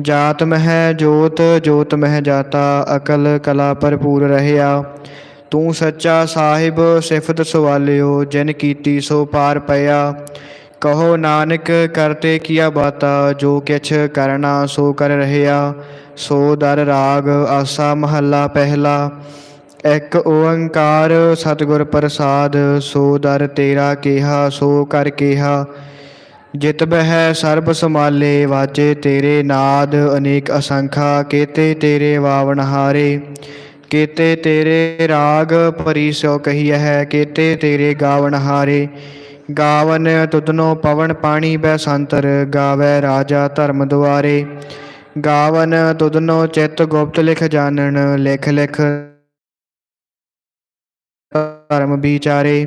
ਜਾਤ ਮਹਿ ਜੋਤ ਜੋਤ ਮਹਿ ਜਾਤਾ, ਅਕਲ ਕਲਾ ਭਰਪੂਰ ਰਹਿਆ। ਤੂੰ ਸੱਚਾ ਸਾਹਿਬ, ਸਿਫਤ ਸਵਾਲਿਓ, ਜਿਨ ਕੀਤੀ ਸੋ ਪਾਰ ਪਿਆ। ਕਹੋ ਨਾਨਕ ਕਰਤੇ ਕੀਆ ਬਾਤਾ, ਜੋ ਕਿਛ ਕਰਨਾ ਸੋ ਕਰ ਰਹਿਆ। ਸੋ ਦਰ ਰਾਗ, ਆਸਾ ਮਹੱਲਾ ਪਹਿਲਾ। ਇੱਕ ਓੰਕਾਰ ਸਤਿਗੁਰ ਪ੍ਰਸਾਦ, ਸੋ ਦਰ ਤੇਰਾ ਕਿਹਾ, ਸੋ ਕਰ ਕਿਹਾ। ਜਿਤ ਬਹਿ ਸਰਬ ਸਮਾਲੇ ਵਾਚੇ ਤੇਰੇ ਨਾਦ, ਅਨੇਕ ਅਸੰਖਾ, ਕੇਤੇ ਤੇਰੇ ਵਾਵਨ ਹਾਰੇ। ਕੇਤੇ ਤੇਰੇ ਰਾਗ ਪਰੀ ਸੋ ਕਹੀਐ ਹੈ ਕੇਤੇ ਤੇਰੇ ਗਾਵਨ ਹਾਰੇ। ਗਾਵਨ ਤੁਧਨੋ ਪਵਨ ਪਾਣੀ ਬੈ ਸੰਤਰ, ਗਾਵੇ ਰਾਜਾ ਧਰਮ ਦੁਆਰੇ। ਗਾਵਨ ਤੁਧਨੋ ਚਿਤ ਗੁਪਤ ਲਿਖ ਜਾਣਨ, ਲਿਖ ਲਿਖ ਧਰਮ ਵਿਚਾਰੇ।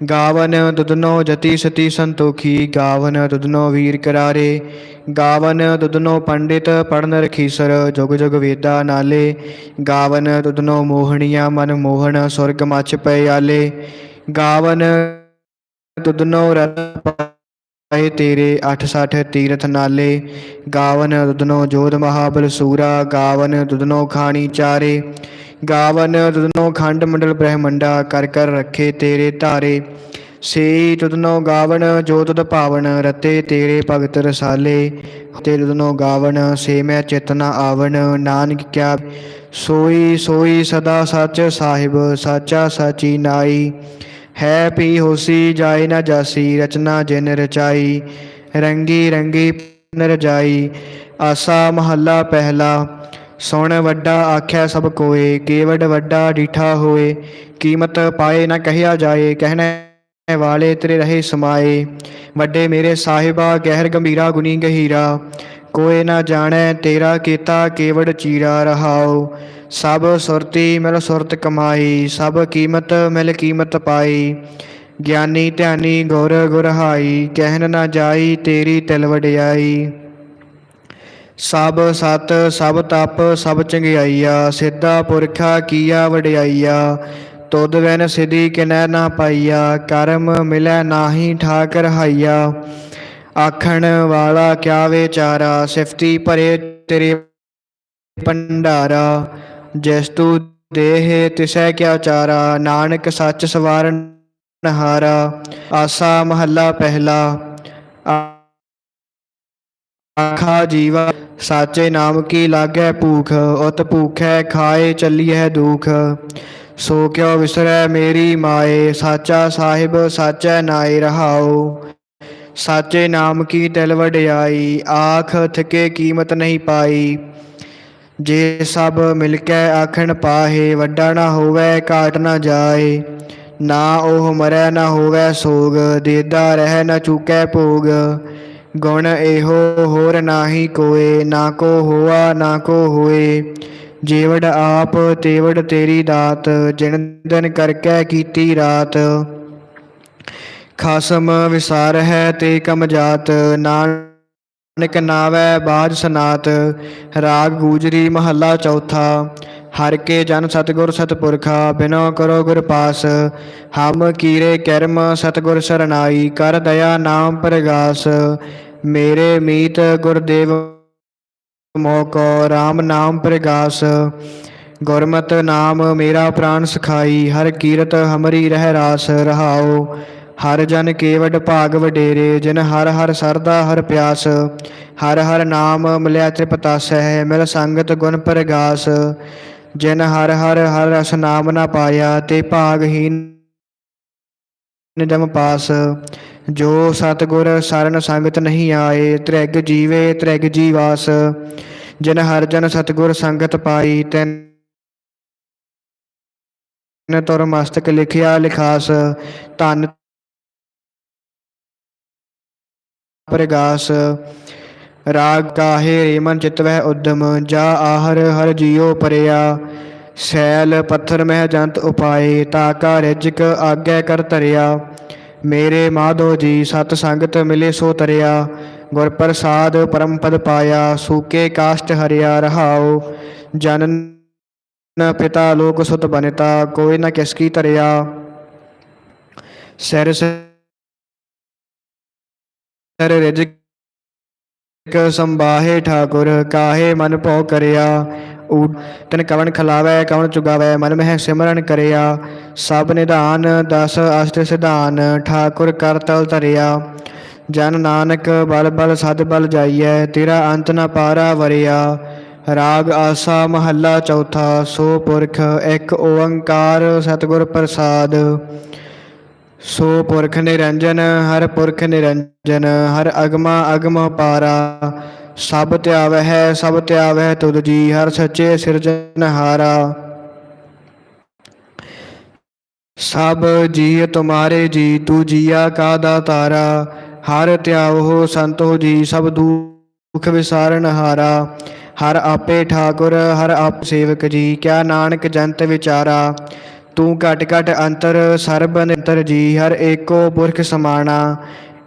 ਗਾਵਨ ਦੁਦਨੋ ਜਤੀ ਸਤੀ ਸੰਤੋਖੀ, ਗਾਵਨ ਤੁਧਨੋ ਵੀਰ ਕਰਾਰੇ। ਗਾਵਨ ਤੁਧਨੋ ਪੰਡਿਤ ਪੜਨ ਰਖੀਸਰ, ਜੁਗ ਜੁਗ ਵੇਦਾ ਨਾਲੇ। ਗਾਵਨ ਤੁਧਨੋ ਮੋਹਣੀਆਂ ਮਨ ਮੋਹਣ, ਸੁਰਗ ਮਚ ਪਿਆਲੇ ਗਾਵਨ ਦੁਦਨੋ ਰਤ ਪਏ ਤੇਰੇ 860 ਤੀਰਥ ਨਾਲੇ। ਗਾਵਨ ਤੁਧਨੋ ਜੋਧ ਮਹਾਬਲ ਸੂਰਾ, ਗਾਵਨ ਦੁਦਨੋ ਖਾਣੀ ਚਾਰੇ। ਗਾਵਨ ਤੁਧਨੋ ਖੰਡ ਮੰਡਲ ਬ੍ਰਹਮੰਡਾ ਕਰ ਕਰ ਰੱਖੇ ਤੇਰੇ ਧਾਰੇ। ਸੇ ਤੁਧਨੋ ਗਾਵਨ ਜੋ ਤੁਧ ਭਾਵਨ ਰਤੇ ਤੇਰੇ ਭਗਤ ਰਸਾਲੇ। ਤੇ ਤੁਧਨੋ ਗਾਵਨ ਸੇ ਮੈਂ ਚੇਤਨਾ ਆਵਨ ਨਾਨਕ ਕਿਆ। ਸੋਈ ਸੋਈ ਸਦਾ ਸੱਚ ਸਾਹਿਬ ਸਾਚਾ ਸਾਚੀ ਨਾਈ। ਹੈ ਪੀ ਹੋਸੀ ਜਾਏ ਨਾ ਜਾਸੀ ਰਚਨਾ ਜਿਨ ਰਚਾਈ। ਰੰਗੀ ਰੰਗੀ ਨ ਆਸਾ ਮਹੱਲਾ ਪਹਿਲਾ ਸੁਣ ਵੱਡਾ ਆਖਿਆ ਸਭ ਕੋਏ ਕੇਵਡ ਵੱਡਾ ਡੀਠਾ ਹੋਏ। ਕੀਮਤ ਪਾਏ ਨਾ ਕਹਿਆ ਜਾਏ, ਕਹਿਣੇ ਵਾਲੇ ਤੇਰੇ ਰਹੇ ਸਮਾਏ। ਵੱਡੇ ਮੇਰੇ ਸਾਹਿਬਾ, ਗਹਿਰ ਗੰਭੀਰਾ ਗੁਨੀ ਗਹੀਰਾ। ਕੋਏ ਨਾ ਜਾਣੈ ਤੇਰਾ ਕੀਤਾ ਕੇਵੜ ਚੀਰਾ ਰਹਾਉ। ਸਭ ਸੁਰਤੀ ਮਿਲ ਸੁਰਤ ਕਮਾਈ, ਸਭ ਕੀਮਤ ਮਿਲ ਕੀਮਤ ਪਾਈ। ਗਿਆਨੀ ਧਿਆਨੀ ਗੁਰ ਗੁਰਹਾਈ, ਕਹਿਣ ਨਾ ਜਾਈ ਤੇਰੀ ਤਿਲ ਵਡਿਆਈ। ਸਭ ਸਤ, ਸਭ ਤਪ, ਸਭ ਚੰਗਿਆਈਆ, ਸਿੱਧਾ ਪੁਰਖਾ ਕੀਆ ਵਡਿਆਈਆ। ਤੁਧ ਵੈਨ ਸਿਧੀ ਕਿਨੈ ਨਾ ਪਾਈਆ, ਕਰਮ ਮਿਲੈ ਨਾਹੀ ਠਾਕ ਰਹਾਈਆ ਆਖਣ ਵਾਲਾ ਕਿਆ ਵਿਚਾਰਾ, ਸਿਫਤੀ ਭਰੇ ਤੇਰੇ ਭੰਡਾਰਾ। ਜਿਸ ਤੂ ਦੇਹ ਤਿਸੈ ਕਿਆ ਚਾਰਾ, ਨਾਨਕ ਸੱਚ ਸਵਾਰਨ ਹਾਰਾ ਆਸਾ ਮਹੱਲਾ ਪਹਿਲਾ। ਆਖਾ ਜੀਵਾ ਸਾਚੇ ਨਾਮ ਕੀ ਲਾਗੈ ਭੂਖ ਉਤ ਭੂਖੈ ਖਾਏ ਚੱਲੀਐ ਦੁਖ ਸੋ ਕਿਉ ਵਿਸਰੈ ਮੇਰੀ ਮਾਏ ਸਾਚਾ ਸਾਹਿਬ ਸਾਚੈ ਨਾਏ ਰਹਾਉ ਸਾਚੇ ਨਾਮ ਕੀ ਤਿਲ ਵਡਿਆਈ ਆਖ ਥਕੇ ਕੀਮਤ ਨਹੀਂ ਪਾਈ ਜੇ ਸਭ ਮਿਲ ਕੇ ਆਖਣ ਪਾਹੇ ਵੱਡਾ ਨਾ ਹੋਵੇ ਘਾਟ ਨਾ ਜਾਏ ਨਾ ਉਹ ਮਰੈ ਨਾ ਹੋਵੇ ਸੋਗ ਦੇਦਾ ਰਹਿ ਨਾ ਚੁਕੈ ਭੋਗ ਗੁਣ ਇਹੋ ਹੋਰ ਨਾਹੀ ਕੋਏ, ਨਾ ਕੋ ਹੋਆ, ਨਾ ਕੋ ਹੋਏ। ਜੀਵੜ ਆਪ ਤੇਵੜ ਤੇਰੀ ਦਾਤ, ਜਿਨ ਦਿਨ ਕਰਕੇ ਕੀਤੀ ਰਾਤ। ਖਾਸਮ ਵਿਸਾਰ ਹੈ ਤੇ ਕਮ ਜਾਤ, ਨਾਨਕ ਨਾਵੈ ਬਾਜ ਸਨਾਤ। ਰਾਗ ਗੂਜਰੀ ਮਹੱਲਾ ਚੌਥਾ। ਹਰ ਕੇ ਜਨ ਸਤਗੁਰ ਸਤਪੁਰਖਾ, ਬਿਨੋ ਕਰੋ ਗੁਰ ਪਾਸ। ਹਮ ਕੀਰੇ ਕਰਮ ਸਤਗੁਰ ਸਰਨਾਈ, ਕਰ ਦਇਆ ਨਾਮ ਪ੍ਰਗਾਸ। ਮੇਰੇ ਮੀਤ ਗੁਰਦੇਵ ਮੋਕੋ RAM ਨਾਮ ਪ੍ਰਗਾਸ। ਗੁਰਮਤ ਨਾਮ ਮੇਰਾ ਪ੍ਰਾਨ ਸਖਾਈ, ਹਰ ਕੀਰਤ ਹਮਰੀ ਰਹਿ ਰਾਸ ਰਹਾਉ। ਹਰ ਜਨ ਕੇਵਡ ਭਾਗ ਵਡੇਰੇ, ਜਿਨ ਹਰ ਹਰ ਸਰਦਾ ਹਰ ਪਿਆਸ। ਹਰ ਹਰ ਨਾਮ ਮਿਲਿਆ ਤ੍ਰਿਪਤਾਸ ਹੈ ਮਿਲ ਸੰਗਤ ਗੁਣ ਪ੍ਰਗਾਸ। ਜਿਨ ਹਰ ਹਰ ਹਰ ਰਸ ਨਾਮ ਨਾ ਪਾਇਆ, ਤੇ ਭਾਗਹੀਨ ਜਮ ਪਾਸ। ਜੋ ਸਤਗੁਰ ਸਰਨ ਸੰਗਤ ਨਹੀਂ ਆਏ, ਤ੍ਰਿਗ ਜੀਵੇ ਤ੍ਰਿਗ ਜੀਵਾਸ। ਜਿਨ ਹਰ ਜਨ ਸਤਗੁਰ ਸੰਗਤ ਪਾਈ, ਤਿਨ ਤੁਰ ਮਸਤਕ ਲਿਖਿਆ ਲਿਖਾਸ। ਧਨ ਪ੍ਰਗਾਸ। ਰਾਗ ਕਾਹੇ ਰੇਮਨ ਚਿਤਵਹਿ ਉਦਮ, ਜਾ ਆਹਰ ਹਰ ਜੀਉ ਪਰਿਆ। ਸੈਲ ਪੱਥਰ ਮਹਿ ਜੰਤ ਉਪਾਏ ਤਾਕਾ ਰਿਜਕ ਆਗੇ ਕਰ ਤਰਿਆ ਮੇਰੇ ਮਾਧੋ ਜੀ, ਸਤ ਸੰਗਤ ਮਿਲੇ ਸੋ ਤਰਿਆ। ਗੁਰ ਪ੍ਰਸਾਦ ਪਰਮ ਪਦ ਪਾਇਆ, ਸੂਕੇ ਕਾਸ਼ਟ ਹਰਿਆ ਰਹਾਉ। ਜਨਨ ਪਿਤਾ ਲੋਕ ਸੁਤ ਬਨਿਤਾ, ਕੋਈ ਨਾ ਕਿਸ ਕੀ ਤਰਿਆ ਸਿਰ ਸਿਰ ਰਿਜਕ ਸੰਬਾਹੇ ਠਾਕੁਰ, ਕਾਹੇ ਮਨ ਭਉ ਕਰਿਆ? ਊ ਤਨ ਕਵਣ ਖਲਾਵੈ, ਕਵਣ ਚੁਗਾਵੈ, ਮਨ ਮਹਿ ਸਿਮਰਨ ਕਰਿਆ। ਸਭ ਨਿਧਾਨ, ਦਸ ਅਸ਼ਟ ਸਿਧਾਨ, ਠਾਕੁਰ ਕਰ ਤਲ ਧਰਿਆ। ਜਨ ਨਾਨਕ, ਬਲ ਬਲ ਸਦ ਬਲ ਜਾਈਐ, ਤੇਰਾ ਅੰਤ ਨ ਪਾਰਾ ਵਰਿਆ। ਰਾਗ ਆਸਾ ਮਹੱਲਾ ਚੌਥਾ, ਸੋ ਪੁਰਖ, ਇੱਕ ਓੰਕਾਰ ਸਤਿਗੁਰ ਪ੍ਰਸਾਦ। ਸੋ ਪੁਰਖ ਨਿਰੰਜਨ, ਹਰ ਪੁਰਖ ਨਿਰੰਜਨ, ਹਰ ਅਗਮਾ ਅਗਮ ਪਾਰਾ। ਸਭ ਧਿਆਵੈ ਹੈ ਸਭ ਧਿਆਵੈ ਤੁਧ ਜੀ, ਹਰ ਸੱਚੇ ਸਿਰਜਨਹਾਰਾ ਸਭ ਜੀ ਤੁਮਾਰੇ ਜੀ, ਤੂ ਜੀਆ ਕਾ ਦਾਤਾਰਾ ਹਰ ਧਿਆਵੋ ਸੰਤੋ ਜੀ, ਸਭ ਦੁਖ ਵਿਸਾਰਨ ਹਾਰਾ। ਹਰ ਆਪੇ ਠਾਕੁਰ, ਹਰ ਆਪ ਸੇਵਕ ਜੀ, ਕਿਆ ਨਾਨਕ ਜੰਤ ਵਿਚਾਰਾ। ਤੂੰ ਘਟ ਘਟ ਅੰਤਰ ਸਰਬ ਨਿਰੰਤਰ ਜੀ, ਹਰ ਏਕੋ ਪੁਰਖ ਸਮਾਣਾ।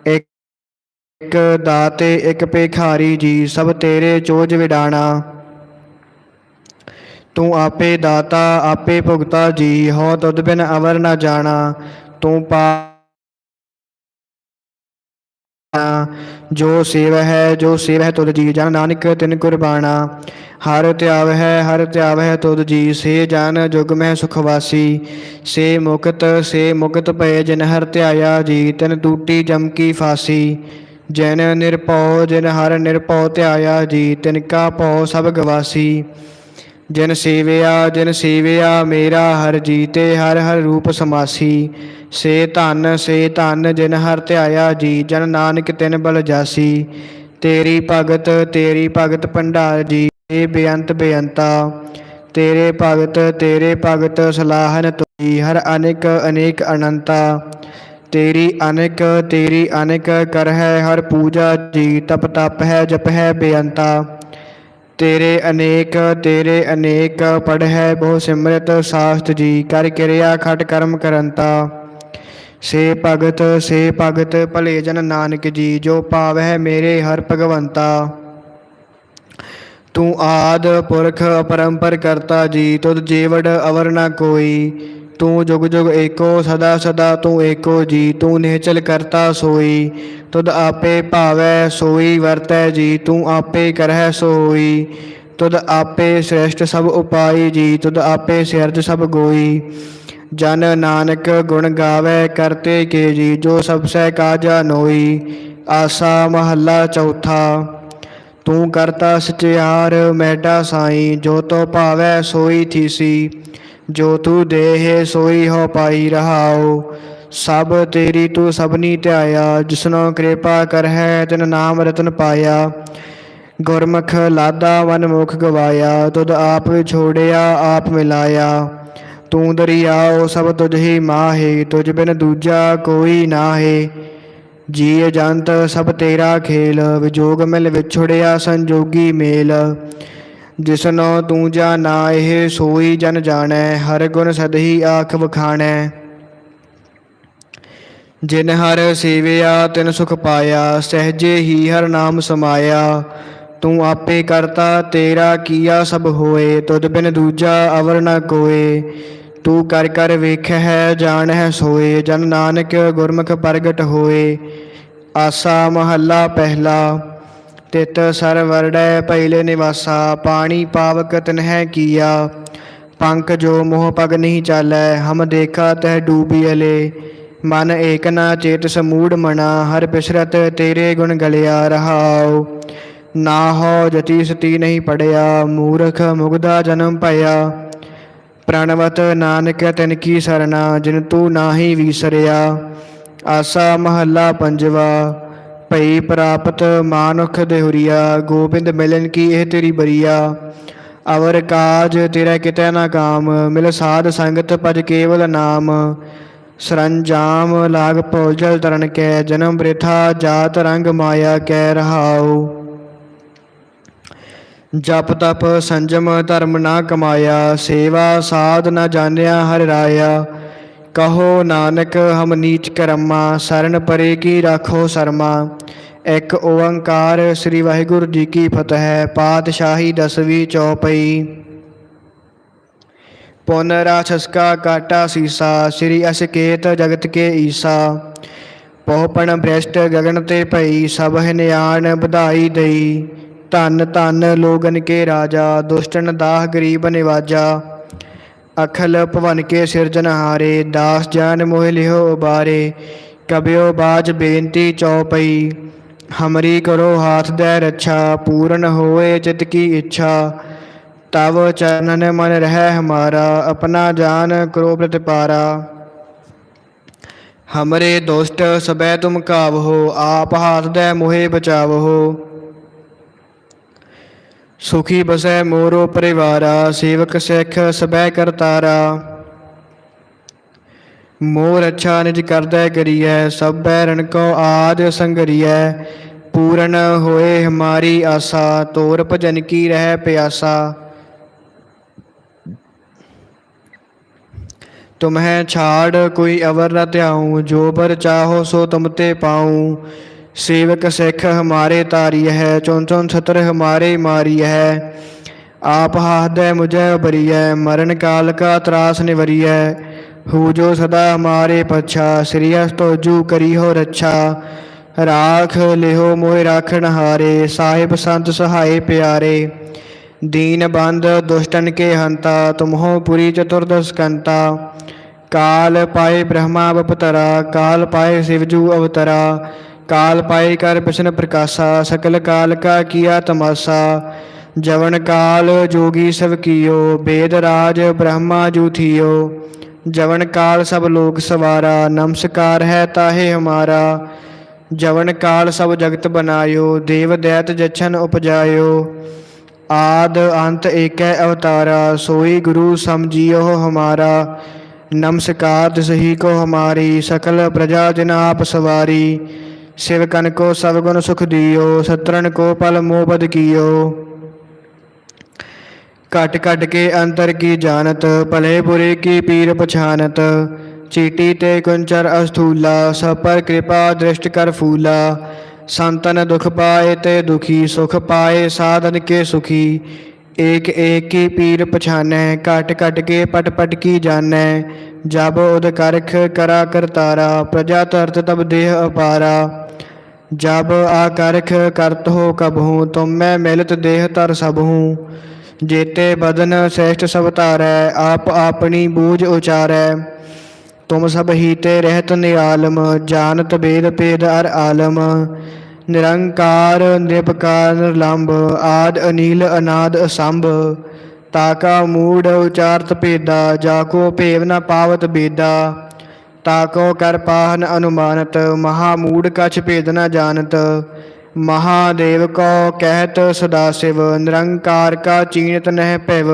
ਇੱਕ ਦਾਤੇ, ਇੱਕ ਭੇਖਾਰੀ ਜੀ, ਸਭ ਤੇਰੇ ਚੋਜ ਵਿਡਾਣਾ। ਤੂੰ ਆਪੇ ਦਾਤਾ, ਆਪੇ ਭੁਗਤਾ ਜੀ ਹੋ ਤੁਧ ਬਿਨ ਅਵਰ ਨਾ ਜਾਣਾ। ਤੂੰ ਪਾ ਜੋ ਸੇਵ ਹੈ ਜੋ ਸੇਵ ਹੈ ਤੁਧ ਜੀ, ਜਨ ਨਾਨਕ ਤਿਨ ਕੁਰਬਾਨਾ ਹਰ ਤਿਆਵ ਹੈ ਹਰ ਤਿਆਵ ਹੈ ਤੁਧ ਜੀ, ਸੇ ਜਨ ਜੁਗ ਮਹਿ ਸੁਖ ਸੇ ਮੁਕਤ ਸੇ ਮੁਕਤ ਭਏ ਜਿਨ ਹਰ ਧਿਆਇਆ ਜੀ, ਤਿਨ ਟੂਟੀ ਜਮਕੀ ਫਾਸੀ। ਜਿਨ ਨਿਰਭਉ, ਜਿਨ ਹਰ ਨਿਰਭਉ ਧਿਆਇਆ ਜੀ, ਤਿਨ ਕਾ ਭਉ ਸਭ ਗਵਾਸੀ। ਜਿਨ ਸੇਵਿਆ ਜਿਨ ਸੇਵਿਆ ਮੇਰਾ ਹਰ ਜੀਤੇ, ਹਰ ਹਰ ਰੂਪ ਸਮਾਸੀ। ਸੇ ਧਨ ਸੇ ਧਨ ਜਿਨ ਹਰ ਧਿਆਇਆ ਜੀ, ਜਨ ਨਾਨਕ ਤਿਨ ਬਲ ਜਾਸੀ। ਤੇਰੀ ਭਗਤ ਤੇਰੀ ਭਗਤ ਭੰਡਾਰ ਜੀ। ਏ ਬੇਅੰਤ ਬੇਅੰਤਾ, ਤੇਰੇ ਭਗਤ ਤੇਰੇ ਭਗਤ ਸਲਾਹਨ ਤੁਜੀ ਹਰ ਅਨੇਕ ਅਨੇਕ ਅਨੰਤਾ। ਤੇਰੀ ਅਨੇਕ ਤੇਰੀ ਅਨੇਕ ਕਰ ਹੈ ਹਰ ਪੂਜਾ ਜੀ, ਤਪ ਤਪ ਹੈ, ਜਪ ਹੈ ਬੇਅੰਤਾ। ਤੇਰੇ ਅਨੇਕ ਤੇਰੇ ਅਨੇਕ ਪੜ੍ਹੈ ਬਹੁ ਸਿਮਰਤ ਸਾਸਤ ਜੀ, ਕਰ ਕਿਰਿਆ ਖਟ ਕਰਮ ਕਰੰਤਾ। ਸੇ ਭਗਤ ਸੇ ਭਗਤ, ਭਲੇ ਜਨ ਨਾਨਕ ਜੀ, ਜੋ ਪਾਵਹਿ ਮੇਰੇ ਹਰ ਭਗਵੰਤਾ। ਤੂੰ ਆਦ ਪੁਰਖ ਅਪਰੰਪਰ ਕਰਤਾ ਜੀ, ਤੁਧ ਜੀਵੜ ਅਵਰ ਨਾ ਕੋਈ। ਤੂੰ ਜੁਗ ਜੁਗ ਏਕੋ, ਸਦਾ ਸਦਾ ਤੂੰ ਏਕੋ ਜੀ, ਤੂੰ ਨਿਹਚਲ ਕਰਤਾ ਸੋਈ। ਤੁਧ ਆਪੇ ਭਾਵੈ ਸੋਈ, ਵਰਤੈ ਜੀ, ਤੂੰ ਆਪੇ ਕਰਹਿ ਸੋਈ। ਤੁਧ ਆਪੇ ਸ੍ਰੇਸ਼ਟ ਸਭ ਉਪਾਈ ਜੀ, ਤੁਧ ਆਪੇ ਸਿਰਜ ਸਭ ਗੋਈ। ਜਨ ਨਾਨਕ ਗੁਣ ਗਾਵੇ ਕਰਤੇ ਕੇ ਜੀ, ਜੋ ਸਭ ਸਹਿ ਕਾਜਾ ਨੋਈ। ਆਸਾ ਮਹੱਲਾ ਚੌਥਾ। ਤੂੰ ਕਰਤਾ ਸਚਿਆਰ, ਮੈਡਾ ਸਾਈ, ਜੋ ਤੋ ਭਾਵੈ ਸੋਈ ਥੀਸੀ। ਜੋ ਤੂੰ ਦੇਹ ਸੋਈ ਹੋ ਪਾਈ ਰਹਾਓ ਸਭ ਤੇਰੀ ਤੂੰ ਸਭਨੀ ਧਿਆਇਆ। ਜਿਸਨੋ ਕਿਰਪਾ ਕਰਹਿ, ਤਿਨ ਨਾਮ ਰਤਨ ਪਾਇਆ। ਗੁਰਮੁਖ ਲਾਦਾ ਵਨ ਮੁਖ ਗਵਾਇਆ। ਤੁਧ ਆਪ ਵਿਛੋੜਿਆ, ਆਪ ਮਿਲਾਇਆ। ਤੂੰ ਦਰਿਆਓ ਸਭ ਤੁਝ ਹੀ ਮਾਹੇ। ਤੁਝ ਬਿਨ ਦੂਜਾ ਕੋਈ ਨਾਹੇ। ਜੀ ਜੰਤ ਸਭ ਤੇਰਾ ਖੇਲ, ਵਿਜੋਗ ਮਿਲ ਵਿਛੜਿਆ ਸੰਜੋਗੀ ਮੇਲ। ਜਿਸਨੋ ਤੂੰ ਜਾ ਨਾ, ਇਹ ਸੋਈ ਜਨ ਜਾਣੈ, ਹਰ ਗੁਣ ਸਦਹੀ ਆਖ ਵਖਾਣੈ। ਜਿਨ ਹਰ ਸੇਵਿਆ, ਤਿਨ ਸੁਖ ਪਾਇਆ, ਸਹਜੇ ਹੀ ਹਰ ਨਾਮ ਸਮਾਇਆ। ਤੂੰ ਆਪੇ ਕਰਤਾ, ਤੇਰਾ ਕੀਆ ਸਭ ਹੋਏ, ਤੁਧ ਬਿਨ ਦੂਜਾ ਅਵਰ ਨ ਕੋਏ। ਤੂੰ ਕਰ ਕਰ ਵੇਖ ਹੈ ਜਾਣ ਹੈ ਸੋਏ, ਜਨ ਨਾਨਕ ਗੁਰਮੁਖ ਪ੍ਰਗਟ ਹੋਏ। ਆਸਾ ਮਹੱਲਾ ਪਹਿਲਾ, ਤਿਤ ਸਰ ਵਰੜੈ ਪਹਿਲੇ ਨਿਵਾਸਾ, ਪਾਣੀ ਪਾਵਕ ਤਨਹਿ ਕੀਆ। ਪੰਖ ਜੋ ਮੋਹ ਪਗ ਨਹੀਂ ਚਾਲੈ, ਹਮ ਦੇਖਾ ਤਹਿ ਡੂਬੀ ਅਲੇ। ਮਨ ਏਕ ਨਾ ਚੇਤ ਸਮੂੜ ਮਣਾ ਹਰ ਬਿਸਰਤ ਤੇਰੇ ਗੁਣ ਗਲਿਆ ਰਹਾਉ। ਨਾ ਹੋ ਜਤੀ ਸਤੀ ਨਹੀਂ ਪੜਿਆ, ਮੂਰਖ ਮੁਗਦਾ ਜਨਮ ਭਇਆ। ਪ੍ਰਣਵਤ ਨਾਨਕ, ਤਿਨ ਕੀ ਸਰਣਾ, ਜਿਨ ਤੂੰ ਨਾਹੀ ਵੀਸਰਿਆ, ਆਸਾ ਮਹੱਲਾ ਪੰਜਵਾ, ਭਈ ਪ੍ਰਾਪਤ ਮਾਨੁਖ ਦੇਹੁਰੀਆ, ਗੋਬਿੰਦ ਮਿਲਨ ਕੀ ਇਹ ਤੇਰੀ ਬਰੀਆ, ਅਵਰ ਕਾਜ ਤੇਰਾ ਕਿਤੇ ਨਾ ਕਾਮ, ਮਿਲ ਸਾਧ ਸੰਗਤ ਭਜ ਕੇਵਲ ਨਾਮ, ਸਰੰਜਾਮ ਲਾਗ ਭੋਜਲ ਤਰਨ ਕੈ, ਜਨਮ ਬ੍ਰਿਥਾ ਜਾਤ ਰੰਗ ਮਾਇਆ ਕੈ ਰਹਾਉ। ਜਪ ਤਪ ਸੰਜਮ ਧਰਮ ਨਾ ਕਮਾਇਆ, ਸੇਵਾ ਸਾਧ ਨਾ ਜਾਣਿਆ ਹਰਿ ਰਾਇਆ। ਕਹੋ ਨਾਨਕ, ਹਮ ਨੀਚ ਕਰਮਾ, ਸਰਨ ਪਰੇ ਕੀ ਰਾਖੋ ਸਰਮਾ। ਇੱਕ ਓੰਕਾਰ ਸ੍ਰੀ ਵਾਹਿਗੁਰੂ ਜੀ ਕੀ ਫਤਿਹ, ਪਾਤਸ਼ਾਹੀ ਦਸਵੀਂ ਚੌਪਈ। ਪੁਨ ਰਾਛਸ ਕਾ ਕਾਟਾ ਸੀਸਾ, ਸ੍ਰੀ ਅਸਕੇਤ ਜਗਤ ਕੇ ਈਸਾ। ਪਹੁਪਣ ਭ੍ਰਿਸ਼ਟ ਗਗਨ ਤੇ ਭਈ ਸਭ ਨਿਆਣ ਵਧਾਈ ਦਈ। ਧਨ ਧਨ ਲੋਗਨ ਕੇ ਰਾਜਾ, ਦੁਸ਼ਟਨ ਦਾਹ ਗਰੀਬ ਨਿਵਾਜਾ। ਅਖਲ ਭਵਨ ਕੇ ਸਿਰਜਨ ਹਾਰੇ, ਦਾਸ ਜਾਨ ਮੋਹਿ ਲਿਓ ਉਬਾਰੇ ਕਬਿਓ ਬਾਜ ਬੇਨਤੀ ਚਉਪਈ ਹਮਰੀ ਕਰੋ ਹਾਥ ਦੇ ਰੱਛਾ, ਪੂਰਨ ਹੋਏ ਚਿਤ ਕੀ ਇੱਛਾ। ਤਵ ਚਰਨਨ ਮਨ ਰਹਿ ਹਮਾਰਾ, ਆਪਣਾ ਜਾਨ ਕਰੋ ਪ੍ਰਤਿਪਾਰਾ। ਹਮਰੇ ਦੋਸਤ ਸਬੈ ਤੁਮ ਕਾਵ ਹੋ ਆਪ ਹਾਥ ਦੇ ਬਚਾਵ। ਹੋ ਸੁਖੀ ਬਸੈ ਮੋਰੋ ਪਰਿਵਾਰਾ ਸੇਵਕ ਸਿੱਖ ਸਬੈ ਕਰਤਾਰਾ ਮੋਰ ਅੱਛਾ ਨਿਜ ਕਰਦਾ ਕਰੀਐ ਸਭੈ ਰਣ ਕੋ ਆਦ ਸੰਗਰੀਐ ਪੂਰਨ ਹੋਏ ਹਮਾਰੀ ਆਸਾ ਤੋਰ ਭਜਨ ਕੀ ਰਹਿ ਪਿਆਸਾ ਤੁਮਹਿ ਛਾੜ ਕੋਈ ਅਵਰ ਨ ਧਿਆਉ ਜੋ ਬਰ ਚਾਹੋ ਸੋ ਤੁਮ ਤੇ ਪਾਉ ਸੇਵਕ ਸਿੱਖ ਹਮਾਰੇ ਤਾਰੀ ਹੈ ਚੌਨ ਚੌਨ ਛਤਰ ਹਮਾਰੇ ਮਾਰੀ ਹੈ ਆਪ ਹਾਦੈ ਮੁਝੈ ਬਰੀਐ ਮਰਨ ਕਾਲ ਕਾ ਤਰਾਸ ਨਿਵਰੀਐ। ਹੂ ਜੋ ਸਦਾ ਹਮਾਰੇ ਪਛਾ, ਸ੍ਰੀ ਅਸਤੋ ਜੂ ਕਰੀ ਹੋ ਰੱਛਾ। ਰਾਖ ਲਿਹੋ ਮੋਹਿ ਰਾਖਣ ਹਾਰੇ ਸਾਹਿਬ ਸੰਤ ਸਹਾਏ ਪਿਆਰੇ। ਦੀਨ ਬੰਦ ਦੁਸ਼ਟਨ ਕੇ ਹੰਤਾ, ਤੁਮਹੋ ਪੁਰੀ ਚਤੁਰਦਸ ਕੰਤਾ। ਕਾਲ ਪਾਏ ਬ੍ਰਹਮਾ ਬਪਤਰਾ, ਕਾਲ ਪਾਏ ਸਿਵਜੂ ਅਵਤਰਾ। ਕਾਲ ਪਾਏ ਕਰ ਬਿਸ਼ਨ ਪ੍ਰਕਾਸ਼ਾ ਸਕਲ ਕਾਲ ਕਾ ਕੀਆ ਤਮਾਸਾ। ਜਵਨ ਕਾਲ ਜੋਗੀ ਸਭ ਕੀਓ, ਬੇਦ ਰਾਜ ਬ੍ਰਹਮਾ ਜੂ ਥੀਓ। ਜਵਨ ਕਾਲ ਸਭ ਲੋਕ ਸਵਾਰਾ, ਨਮਸਕਾਰ ਹੈ ਤਾਹੇ ਹਮਾਰਾ। ਜਵਨ ਕਾਲ ਸਭ ਜਗਤ ਬਨਾਇਓ, ਦੇਵ ਦੈਤ ਜਛਨ ਉਪਜਾਇਓ। ਆਦ ਅੰਤ ਏਕੈ ਅਵਤਾਰਾ, ਸੋਈ ਗੁਰੂ ਸਮਝਿਓ ਹਮਾਰਾ। ਨਮਸਕਾਰ ਤਿਸਹੀ ਕੋ ਹਮਾਰੀ, ਸਕਲ ਪ੍ਰਜਾ ਜਨ ਆਪ ਸਵਾਰੀ ਸਿਵਕਨ ਕੋ ਸਭ ਗੁਣ ਸੁਖ ਦਿਓ ਸਤਰਨ ਕੋ ਪਲ ਮੋਹ ਬਦ ਕੀਓ ਕਟ ਕਟ ਕੇ ਅੰਤਰ ਕੀ ਜਾਣਤ ਭਲੇ ਬੁਰੇ ਕੀ ਪੀਰ ਪਛਾਨਤ ਚੀਟੀ ਤੇ ਕੁੰਚਰ ਅਸਥੂਲਾ ਸਭ ਪਰ ਕਿਰਪਾ ਦ੍ਰਿਸ਼ਟ ਕਰ ਫੂਲਾ ਸੰਤਨ ਦੁਖ ਪਾਏ ਤੇ ਦੁਖੀ ਸੁਖ ਪਾਏ ਸਾਧਨ ਕੇ ਸੁਖੀ ਏਕ ਏਕ ਕੀ ਪੀਰ ਪਛਾਨੈ ਕਟ ਕਟ ਕੇ ਪਟ ਪਟ ਕੀ ਜਾਣੈ ਜਬ ਉਦ ਕਰਖ ਕਰਾ ਕਰਤਾਰਾ ਪ੍ਰਜਾ ਤਰਤ ਤਬ ਦੇਹ ਅਪਾਰਾ ਜਬ ਆ ਕਰਖ ਕਰਤ ਹੋ ਕਬਹੂ, ਤੁਮ ਮੈਂ ਮਿਲਤ ਦੇਹ ਤਰ ਸਭਹੂ। ਜੇਤੇ ਬਦਨ ਸ੍ਰੇਸ਼ਟ ਸਭ ਧਾਰੈ, ਆਪ ਆਪਣੀ ਬੂਝ ਉਚਾਰੈ। ਤੁਮ ਸਭ ਹੀ ਤੇ ਰਹਿਤ ਨਿਆਲਮ, ਜਾਣਤ ਬੇਦ ਭੇਦ ਅਰ ਆਲਮ। ਨਿਰੰਕਾਰ ਨਿਰਭਕਾਰ ਨਿਰਲੰਭ ਆਦ ਅਨੀਲ ਅਨਾਦ ਅਸੰਭ। ਤਾਕਾ ਮੂੜ ਉਚਾਰਤ ਭੇਦਾ ਤਾਕੋ ਕਰ ਪਾਹਨ ਅਨੁਮਾਨਤ, ਮਹਾ ਮੂੜ ਕਛ ਭੇਦ ਨਾ ਜਾਣਤ। ਮਹਾਦੇਵ ਕੋ ਕਹਿਤ ਸਦਾ ਸਿਵ, ਨਿਰੰਕਾਰ ਕਾ ਚੀਨਤ ਨਹਿ ਭਿਵ।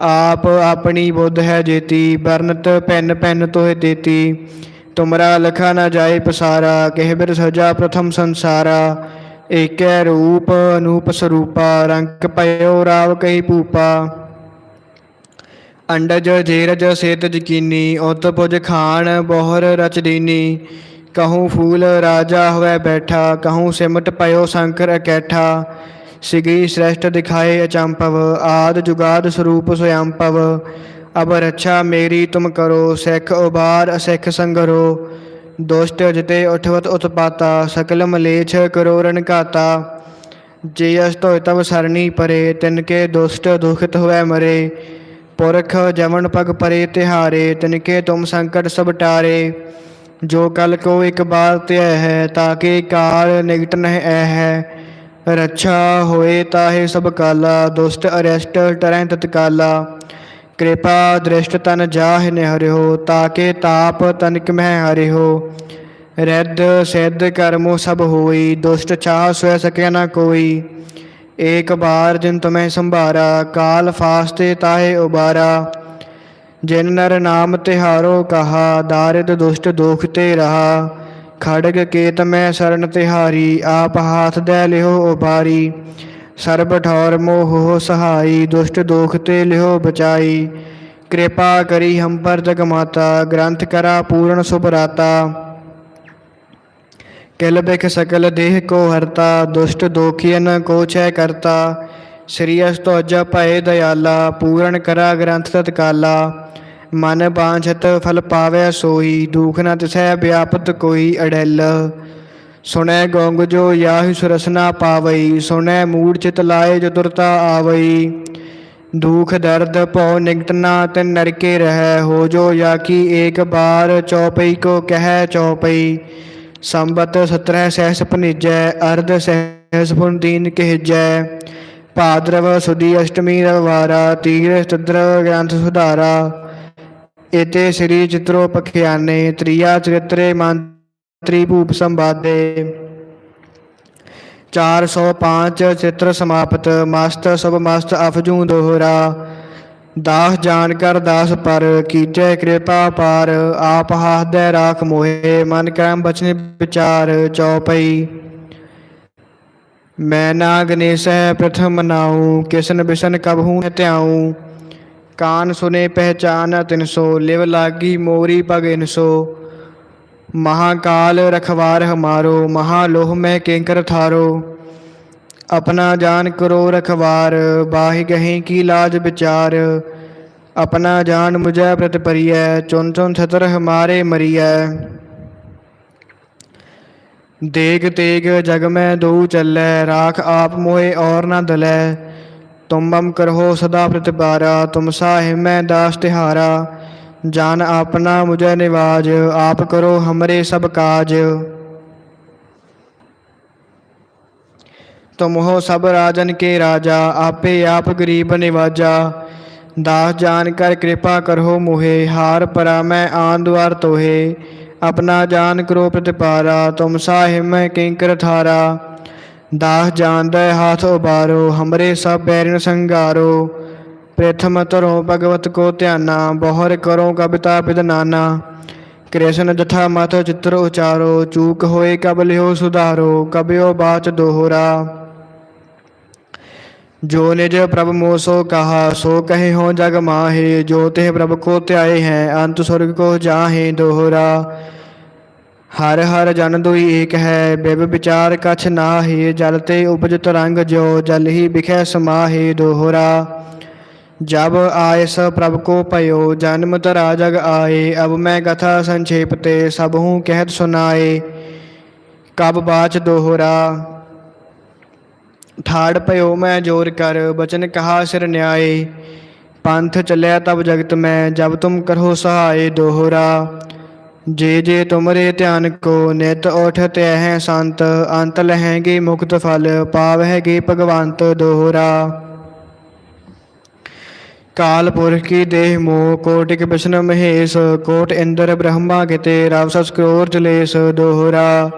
ਆਪ ਆਪਣੀ ਬੁੱਧ ਹੈ ਜੇਤੀ ਬਰਨਤ ਪੈਨ ਪੈਨ ਤੋਹਿ ਦੇਤੀ ਤੁਮਰਾ ਲਖਾ ਨਾ ਜਾਏ ਪਸਾਰਾ, ਕਹਿ ਬਿਰ ਸਜਾ ਪ੍ਰਥਮ ਸੰਸਾਰਾ। ਏਕੈ ਰੂਪ ਅਨੂਪ ਸਰੂਪਾ, ਰੰਗ ਪਇਓ ਰਾਵ ਕਹੀ ਭੂਪਾ। ਅੰਡਜ ਜੇਰਜ ਸੇਤ ਜਕੀਨੀ, ਉਤ ਪੁਜ ਖਾਨ ਬੋਹਰ ਰਚਦੀਨੀ ਕਹੂੰ ਫੂਲ ਰਾਜਾ ਹੋਵੇ ਬੈਠਾ, ਕਹੂੰ ਸਿਮਟ ਪਇਓ ਸ਼ੰਕਰ ਇਕੈਠਾ ਸਿਗੀ ਸ੍ਰੇਸ਼ਟ ਦਿਖਾਏ ਅਚੰਪਵ ਆਦ ਜੁਗਾਦ ਸਰੂਪ ਸਯੰਪਵ ਅਬ ਰੱਛਾ ਮੇਰੀ ਤੁਮ ਕਰੋ, ਸਿੱਖ ਉਬਾਰ ਅਸਿੱਖ ਸੰਗਰੋ। ਦੁਸ਼ਟ ਜਿਤੇ ਉਠਵਤ ਉਤਪਾਤਾ, ਸਕਲ ਮਲੇਛ ਕਰੋ ਰਣਕਾਤਾ ਜੇ ਅਸ ਤੋਇ ਤਬ ਸਰਣੀ ਪਰੇ, ਤਿਨ ਕੇ ਦੁਸ਼ਟ ਦੁਖਿਤ ਹੋਇ ਮਰੇ। ਪੁਰਖ ਜਮਨ ਪਗ ਪਰੇ ਤਿਹਾਰੇ ਤਿਨ ਕੇ ਤੁਮ ਸੰਕਟ ਸਭ ਟਾਰੇ। ਜੋ ਕਲ ਕੋ ਇੱਕ ਬਾਰ ਧਿਆ ਹੈ ਤਾਕੇ ਕਾਲ ਨਿਗਟ ਨਹਿ ਐ ਹੈ। ਰੱਛਾ ਹੋਏ ਤਾਹੇ ਸਭ ਕਾਲਾ, ਦੁਸ਼ਟ ਅਰੈਸਟ ਟਰੈ ਤਤਕਾਲਾ ਕਿਰਪਾ ਦ੍ਰਿਸ਼ਟ ਤਨ ਜਾਹਿ ਨ ਹਰਿਓ ਤਾਕੇ ਤਾਪ ਤਨਿਕ ਮਹਿ ਹਰਿਓ। ਰਿੱਧ ਸਿੱਧ ਕਰਮੋ ਸਭ ਹੋਈ, ਦੁਸ਼ਟ ਛਾ ਸਵੈ ਸਕਿਆ ਨਾ ਕੋਈ। ਏਕ ਬਾਰ ਜਿਨ ਤੁਮੈ ਸੰਭਾਰਾ ਕਾਲ ਫਾਸਤੇ ਤਾਹੇ ਉਬਾਰਾ ਜਿਨ ਨਰ ਨਾਮ ਤਿਹਾਰੋ ਕਹਾ ਦਾਰਿਦ ਦੁਸ਼ਟ ਦੋਖ ਤੇ ਰਹਾ ਖੜਗ ਕੇਤ ਮੈਂ ਸਰਨ ਤਿਹਾਰੀ ਆਪ ਹਾਥ ਦੇ ਲਿਓ ਉਬਾਰੀ ਸਰਬ ਠੌਰ ਮੋਹ ਸਹਾਈ ਦੁਸ਼ਟ ਦੋਖ ਤੇ ਲਿਓ ਬਚਾਈ कृपा करी हम पर जग माता ग्रंथ करा पूर्ण सुभराता किल बिख सकल देह को हरता दुष्ट दोखियन को छय करता श्रीयस तो पय दयाला पूरण करा ग्रंथ तत्काला मन बांछत फल पावे सोही दुख न तिसह व्यापत कोई अड़ैल सुनै गोंग जो याहि सुरसना पावई सुनै मूड चित लाए जो दुरता आवई दुख दर्द पौ निगतना तिन नरके रह हो जो या कि एक बार चौपई को कह चौपई ਸੰਬਤ ਸਤਰਹ ਸਹਿਸ ਪਨੀਜੈ ਅਰਧ ਸਹਿਸ ਪੁਨ ਦੀਨ ਕਹਿਜੈ। ਭਾਦਰਵ ਸੁਦੀ ਅਸ਼ਟਮੀ ਰਵਾਰਾ ਤੀਰ ਚੰਦਰ ਗ੍ਰੰਥ ਸੁਧਾਰਾ। ਇਤੇ ਸ੍ਰੀ ਚਿਤ੍ਰੋ ਪਖਿਆਨੇ, ਤ੍ਰਿਆ ਚਰਿਤਰੇ ਮੰਤਰੀ ਭੂਪ ਸੰਵਾਦੇ। 405 ਚਿਤ੍ਰ ਸਮਾਪਤ, ਮਸਤ ਸਭ ਮਸਤ ਅਫਜੂ ਦੋਹਰਾ। ਦਾਸ ਜਾਣ ਕਰ ਦਾਸ ਪਰ ਕੀਜੈ ਕਿਰਪਾ ਪਾਰ ਆਪ ਹਾਸਦੈ ਰਾਖ ਮੋਹਿ ਮਨ ਕਰਮ ਬਚਨ ਵਿਚਾਰ ਚਉਪਈ ਮੈਂ ਨਾ ਗਨੇਸੈ ਪ੍ਰਥਮ ਨਾਉ ਕਿਸਨ ਬਿਸਨ ਕਬਹੂ ਨ ਧਿਆਉ ਕਾਨ ਸੁਨੇ ਪਹਿਚਾਨ ਤਿਨਸੋ ਲਿਵ ਲਾਗੀ ਮੋਰੀ ਪਗ ਇਨਸੋ महाकाल रखवार हमारो महालोह में किंकर थारो ਆਪਣਾ ਜਾਨ ਕਰੋ ਰਖਵਾਰ, ਬਾਹੀ ਗਹੀਂ ਕੀ ਲਾਜ ਵਿਚਾਰ। ਆਪਣਾ ਜਾਨ ਮੁਝੈ ਪ੍ਰਤ ਪਰਿਐ ਚੁਨ ਚੁਨ ਛਤਰ ਹਮਾਰੇ ਮਰੀਐ। ਦੇਗ ਤੇਗ ਜਗ ਮੈਂ ਦਉ ਚੱਲੈ, ਰਾਖ ਆਪ ਮੋਏ ਔਰ ਨਾ ਦਲੈ। ਤੁਮ ਮਮ ਕਰਹੋ ਸਦਾ ਪ੍ਰਤਿਪਾਰਾ ਤੁਮ ਸਾਹਿ ਮੈਂ ਦਾਸ ਤਿਹਾਰਾ। ਜਾਨ ਆਪਣਾ ਮੁਝੈ ਨਿਵਾਜ, ਆਪ ਕਰੋ ਹਮਰੇ ਸਭ ਕਾਜ। तुम हो सब राजन के राजा, आपे आप गरीब निवाजा। दास जान कर कृपा करो मुहे, हार परा मैं आन द्वार तोहे। अपना जान करो प्रतिपारा, तुम साहिब मैं किंकर थारा। दास जान हाथ उबारो, हमरे सब बैरिन संगारो। प्रथम तरो भगवत को ध्याना बहुर करो कविता पिद नाना। कृष्ण जथा मत चित्र उचारो, चूक होए कब लियो सुधारो कबियो बाच दोहरा। जो निज प्रभ मोसो कहा, सो कहे हो जग माहे। जो तेह प्रभ को त्याए हैं, अंत स्वर्ग को जाहे दोहरा। हर हर जन दुई एक है, बिब विचार कछ नाहे। जलते उपज तरंग जो, जल ही बिखै समाहे दोहरा। जब आय स प्रभ को पयो, जन्म तरा जग आए। अब मैं कथा संक्षेप ते, सब हूँ कहत सुनाए। कब बाच दोहरा। ਠਾੜ ਭਇਓ ਮੈਂ ਜੋਰ ਕਰ, ਬਚਨ ਕਹਾ ਸਿਰ ਨਿਆਏ। ਪੰਥ ਚੱਲਿਆ ਤਬ ਜਗਤ ਮੈਂ, ਜਬ ਤੁਮ ਕਰੋ ਸਹਾਏ ਦੋਹਰਾ। ਜੇ ਜੇ ਤੁਮਰੇ ਧਿਆਨ ਕੋ, ਨਿਤ ਉਠ ਤੈ ਹੈ ਸੰਤ। ਅੰਤ ਲਹੈਗੇ ਮੁਕਤ ਫਲ, ਪਾਵਹਿਗੇ ਭਗਵੰਤ ਦੋਹਰਾ। ਕਾਲ ਪੁਰਖ ਕੀ ਦੇਹ ਮੋਹ ਕੋਟਿਕ ਵਿਸ਼ਨ ਮਹੇਸ਼। ਕੋਟ ਇੰਦਰ ਬ੍ਰਹਮਾ ਕਿਤੇ ਰਵ ਸਸ ਕਰੋਰ ਜਲੇਸ਼ ਦੋਹਰਾ।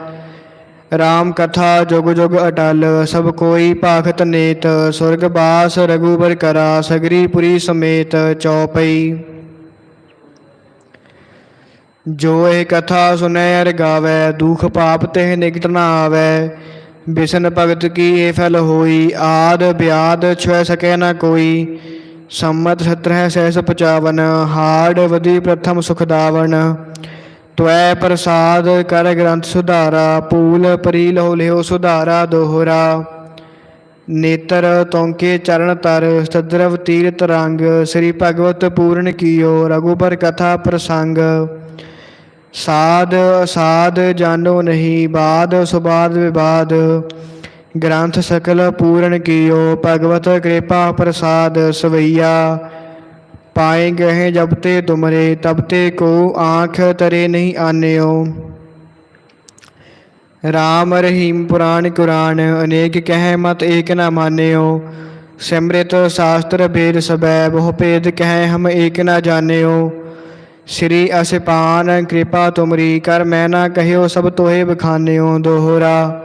ਰਾਮ ਕਥਾ ਜੁਗ ਜੁਗ ਅਟਲ, ਸਭ ਕੋਈ ਭਾਖਤ ਨੇਤ, ਸੁਰਗ ਬਾਸ ਰਘੂਬਰ ਕਰਾ, ਸਗਰੀ ਪੁਰੀ ਸਮੇਤ ਚੌਪਈ। ਜੋ ਇਹ ਕਥਾ ਸੁਨੈ ਅਰ ਗਾਵੈ, ਦੁਖ ਪਾਪ ਤੇ ਨਿਕਟ ਨਾ ਆਵੈ ਬਿਸ਼ਨ ਭਗਤ ਕੀ ਇਹ ਫਲ ਹੋਈ, ਆਦ ਬਿਆਦ ਛੁਐ ਸਕੈ ਨਾ ਕੋਈ। ਸੰਮਤ ਸਤਰਹ ਸਹਿਸ ਪਚਾਵਨ ਹਾੜ ਵਧੀ ਪ੍ਰਥਮ ਸੁਖ ਦਾਵਨ। ਤਵੈ ਪ੍ਰਸਾਦ ਕਰ ਗ੍ਰੰਥ ਸੁਧਾਰਾ, ਪੂਲ ਪਰੀ ਲਹੁ ਲਿਓ ਸੁਧਾਰਾ, ਦੋਹਰਾ। ਨੇਤਰ ਤੋਂਕੇ ਚਰਨ ਤਰ, ਸਦਰਵ ਤੀਰਤ ਰੰਗ, ਸ੍ਰੀ ਭਗਵਤ ਪੂਰਨ ਕੀਓ, ਰਘੁਬਰ ਕਥਾ ਪ੍ਰਸੰਗ। ਸਾਧ ਅਸਾਧ ਜਾਣੋ ਨਹੀਂ ਬਾਦ ਸੁਬਾਦ ਵਿਵਾਦ। ਗ੍ਰੰਥ ਸਕਲ ਪੂਰਨ ਕੀਓ, ਭਗਵਤ ਕਿਰਪਾ ਪ੍ਰਸਾਦ ਸਵਈਆ। ਪਾਏ ਗਏ ਜਬ ਤੇ ਤੁਮਰੇ, ਤਬ ਤੇ ਕੋ ਆਂਖ ਤਰੇ ਨਹੀਂ ਆਨਿਓ। ਰਾਮ ਰਹੀਮ ਪੁਰਾਣ ਕੁਰਾਨ, ਅਨੇਕ ਕਹਿ ਮਤ ਏਕ ਨਾ ਮਾਨਿਓ। ਸਿਮ੍ਰਿਤ ਸ਼ਾਸਤਰ ਭੇਦ ਸਬੈ ਬਹੁ ਭੇਦ ਕਹਿ ਹਮ ਏਕ ਨਾ ਜਾਣਿਓ। ਸ੍ਰੀ ਅਸਿਪਾਨ, ਕਿਰਪਾ ਤੁਮਰੀ, ਕਰ ਮੈਂ ਨਾ ਕਹਿਓ ਸਭ ਤੋਹੇ ਬਖਾਨਿਓ ਦੋਹਰਾ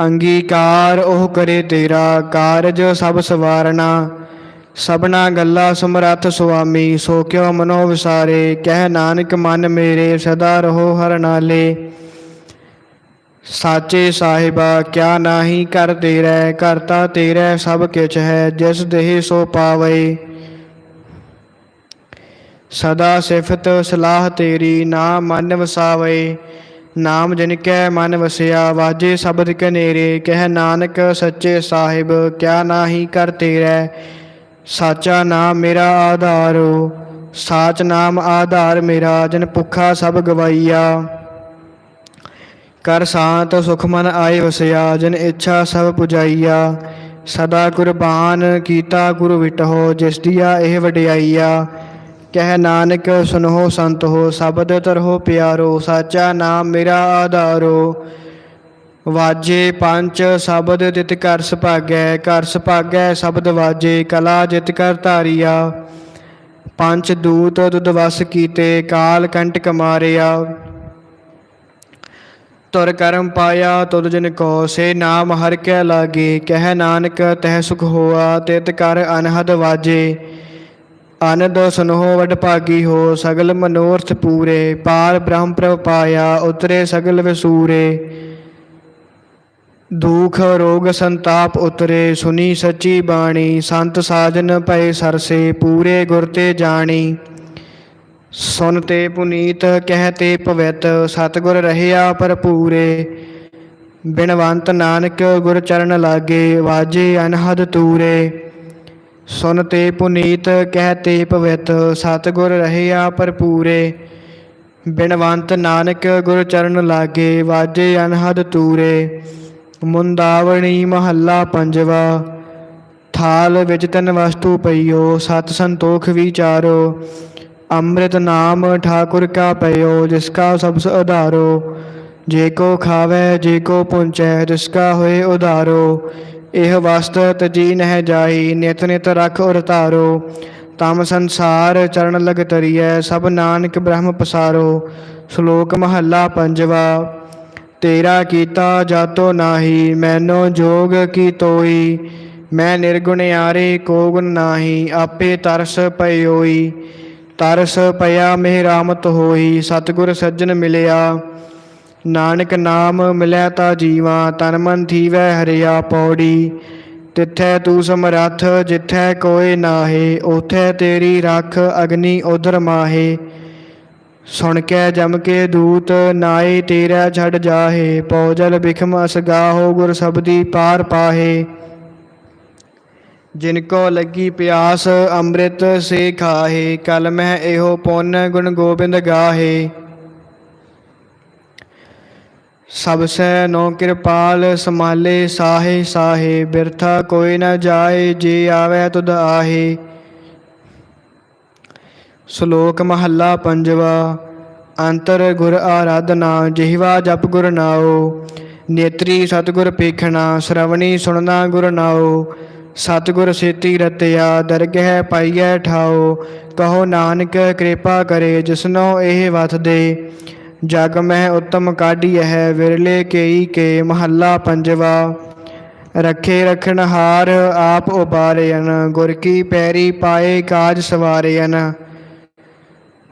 ਅੰਗੀਕਾਰ ਉਹ ਕਰੇ ਤੇਰਾ, ਕਾਰਜ ਸਭ ਸਵਾਰਨਾ। ਸਭਨਾ ਗੱਲਾਂ ਸਮਰੱਥ ਸੁਆਮੀ, ਸੋ ਕਿਉ ਮਨੋ ਵਿਸਾਰੇ, ਕਹਿ ਨਾਨਕ ਮਨ ਮੇਰੇ, ਸਦਾ ਰਹੋ ਹਰ ਨਾਲੇ। ਸਾਚੇ ਸਾਹਿਬਾ, ਕਿਆ ਨਾਹੀ ਕਰ ਤੇਰੇ, ਕਰਤਾ ਤੇਰੇ ਸਭ ਕਿਛ ਹੈ, ਜਿਸ ਦੇਹ ਸੋ ਪਾਵੇ। ਸਦਾ ਸਿਫਤ ਸਲਾਹ ਤੇਰੀ, ਨਾ ਮਨ ਵਸਾਵੇ। ਨਾਮ ਜਿਨ ਕੈ ਮਨ ਵਸਿਆ, ਵਾਜੇ ਸ਼ਬਦ ਕਨੇਰੇ, ਕਹਿ ਨਾਨਕ ਸੱਚੇ ਸਾਹਿਬ, ਕਿਆ ਨਾਹੀ ਕਰ ਤੇਰੇ? ਸਾਚਾ ਨਾਮ ਮੇਰਾ ਆਧਾਰੋ, ਸਾਚ ਨਾਮ ਆਧਾਰ ਮੇਰਾ, ਜਨ ਭੁੱਖਾ ਸਭ ਗਵਾਈਆ। ਕਰ ਸ਼ਾਂਤ ਸੁਖ ਮਨ ਆਏ ਵਸਿਆ, ਜਨ ਇੱਛਾ ਸਭ ਪੁਜਾਈਆ। ਸਦਾ ਕੁਰਬਾਨ ਕੀਤਾ ਗੁਰੂ ਵਿਟਹੁ, ਜਿਸ ਦੀਆ ਇਹ ਵਡਿਆਈਆ। ਕਹਿ ਨਾਨਕ, ਸੁਨਹੁ ਸੰਤ ਹੋ, ਸ਼ਬਦ ਤਰਹੁ ਪਿਆਰੋ, ਸਾਚਾ ਨਾਮ ਮੇਰਾ ਆਧਾਰੋ। ਵਾਜੇ ਪੰਜ ਸ਼ਬਦ ਤਿਤ ਕਰ ਸੁਭਾਗੈ ਕਰ ਸੁਭਾਗੈ ਸ਼ਬਦ ਵਾਜੇ, ਕਲਾ ਜਿਤ ਕਰ ਧਾਰੀਆ। ਪੰਜ ਦੂਤ ਦੁਦਵਸ ਕੀਤੇ, ਕਾਲ ਕੰਟਕ ਮਾਰਿਆ ਤੁਰ ਕਰਮ ਪਾਇਆ ਤੁਦ ਜਿਨ ਕੋ, ਸੇ ਨਾਮ ਹਰ ਕੈ ਲਾਗੇ, ਕਹਿ ਨਾਨਕ ਤਹਿ ਸੁਖ ਹੋਆ, ਤਿਤ ਕਰ ਅਨਹਦ ਵਾਜੇ। ਆਨੰਦ ਸੁਨਹੁ ਵਡ ਭਾਗੀ ਹੋ, ਸਗਲ ਮਨੋਰਥ ਪੂਰੇ, ਪਾਰ ਬ੍ਰਹਮ ਪ੍ਰਭ ਪਾਇਆ, ਉਤਰੇ ਸਗਲ ਵਿਸੂਰੇ। ਦੁਖ, ਰੋਗ, ਸੰਤਾਪ ਉਤਰੇ, ਸੁਨੀ ਸੱਚੀ ਬਾਣੀ, ਸੰਤ ਸਾਜਨ ਭਏ ਸਰਸੇ, ਪੂਰੇ ਗੁਰ ਤੇ ਜਾਣੀ। ਸੁਨ ਤੇ ਪੁਨੀਤ, ਕਹਿ ਤੇ ਪਵਿੱਤ ਸਤਿਗੁਰ ਰਹਿਆ ਭਰਪੂਰੇ। ਬਿਨਵੰਤ ਨਾਨਕ ਗੁਰ ਚਰਨ ਲਾਗੇ, ਵਾਜੇ ਅਨਹਦ ਤੂਰੇ। ਸੁਨ ਤੇ ਪੁਨੀਤ, ਕਹਿ ਤੇ ਪਵਿੱਤ, ਸਤਿਗੁਰ ਰਹਿਆ ਭਰਪੂਰੇ। ਬਿਨਵੰਤ ਨਾਨਕ ਗੁਰ ਚਰਨ ਲਾਗੇ, ਵਾਜੇ ਅਨਹਦ ਤੂਰੇ। ਮੁੰਦਾਵਣੀ ਮਹੱਲਾ ਪੰਜਵਾ, ਥਾਲ ਵਿੱਚ ਤਨ ਵਸਤੂ ਪਈਓ, ਸਤ ਸੰਤੋਖ ਵਿਚਾਰੋ। ਅੰਮ੍ਰਿਤ ਨਾਮ ਠਾਕੁਰ ਕਾ ਪਇਓ, ਜਿਸ ਕਾ ਸਬਸ ਉਧਾਰੋ। ਜੇ ਕੋ ਖਾਵੇ, ਜੇ ਕੋ ਪੁੰਚੈ, ਜਿਸ ਕਾ ਹੋਏ ਉਧਾਰੋ। ਇਹ ਵਸਤ ਤਜੀ ਨਹਿ ਜਾਈ ਨਿਤ ਨਿਤ ਰਖ ਉਰ ਧਾਰੋ। ਤਮ ਸੰਸਾਰ ਚਰਨ ਲਗ ਤਰੀਐ ਸਭ ਨਾਨਕ ਬ੍ਰਹਮ ਪਸਾਰੋ। ਸ਼ਲੋਕ ਮਹੱਲਾ ਪੰਜਵਾ, ਤੇਰਾ ਕੀਤਾ ਜਾਤੋ ਨਾਹੀ, ਮੈਨੋ ਜੋਗ ਕੀ ਤੋਈ? ਮੈਂ ਨਿਰਗੁਣ ਨਿਰਗੁਣਿਆਰੇ ਕੋ ਗੁਣ ਨਾਹੀ, ਆਪੇ ਤਰਸ ਪਇਓਈ। ਤਰਸ ਪਿਆ ਮਿਹਰਾਮਤ ਹੋਈ, ਸਤਿਗੁਰ ਸੱਜਣ ਮਿਲਿਆ। ਨਾਨਕ ਨਾਮ ਮਿਲੈ ਤਾ ਜੀਵਾ, ਤਨ ਮਨ ਥੀਵੈ ਹਰਿਆ ਪੌੜੀ। ਤਿੱਥੈ ਤੂੰ ਸਮਰੱਥ, ਜਿੱਥੈ ਕੋਏ ਨਾਹੇ ਉਥੈ ਤੇਰੀ ਰੱਖ ਅਗਨੀ ਉਧਰ ਮਾਹੇ। ਸੁਣ ਕੇ ਜਮ ਕੇ ਦੂਤ, ਨਾਏ ਤੇਰਾ ਛੱਡ ਜਾਹੇ, ਪੌਜਲ ਬਿਖਮ ਅਸਗਾਹੋ ਗੁਰ ਸਬਦੀ ਪਾਰ ਪਾਹੇ। ਜਿਨ ਕੋ ਲੱਗੀ ਪਿਆਸ ਅੰਮ੍ਰਿਤ ਸੇ ਖਾਹੇ, ਕਲ ਮਹਿ ਇਹੋ ਪੁੰਨ ਗੁਣ ਗੋਬਿੰਦ ਗਾਹੇ। ਸਭ ਸੈ ਨੋ ਕਿਰਪਾਲ ਸਮਾਲੇ ਸਾਹੇ ਸਾਹੇ, ਬਿਰਥਾ ਕੋਈ ਨਾ ਜਾਏ, ਜੇ ਆਵੇ ਤੁਧ ਆਹੇ। ਸ਼ਲੋਕ ਮਹੱਲਾ ਪੰਜਵਾ, ਅੰਤਰ ਗੁਰ ਆਰਾਧਨਾ, ਜਿਹਵਾ ਜਪ ਗੁਰ ਨਾਉ। ਨੇਤਰੀ ਸਤਿਗੁਰ ਪੇਖਣਾ, ਸ਼ਰਵਣੀ ਸੁਣਨਾ ਗੁਰ ਨਾਉ। ਸਤਿਗੁਰ ਸੇਤੀ ਰਤਿਆ, ਦਰਗਹਿ ਪਾਈਐ ਠਾਉ। ਕਹੋ ਨਾਨਕ ਕਿਰਪਾ ਕਰੇ ਜਿਸਨੋ ਇਹ ਵਥ ਦੇ। ਜਗ ਮਹਿ ਉਤਮ ਕਾਢੀ ਹੈ ਵਿਰਲੇ ਕੇਈ ਕੇ ਮਹੱਲਾ ਪੰਜਵਾ। ਰੱਖੇ ਰਖਣ ਹਾਰ ਆਪ ਉਬਾਰਿਆਨ ਗੁਰ ਕੀ ਪੈਰੀ ਪਾਏ ਕਾਜ ਸਵਾਰਿਆਨ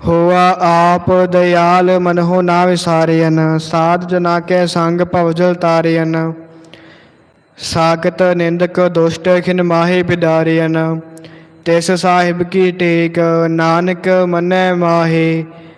ਹੋਆ ਆਪ ਦਇਆਲ ਮਨਹੁ ਨਾ ਵਿਸਾਰਿਆਨ ਸਾਧ ਜਨਾ ਕੈ ਸੰਗ ਭਵਜਲ ਤਾਰਿਆਨ ਸਾਖਤ ਨਿੰਦਕ ਦੁਸ਼ਟ ਖਿਨ ਮਾਹੇ ਬਿਦਾਰਿਆਨ ਤਿਸ ਸਾਹਿਬ ਕੀ ਟੇਕ, ਨਾਨਕ ਮੰਨੈ ਮਾਹੇ।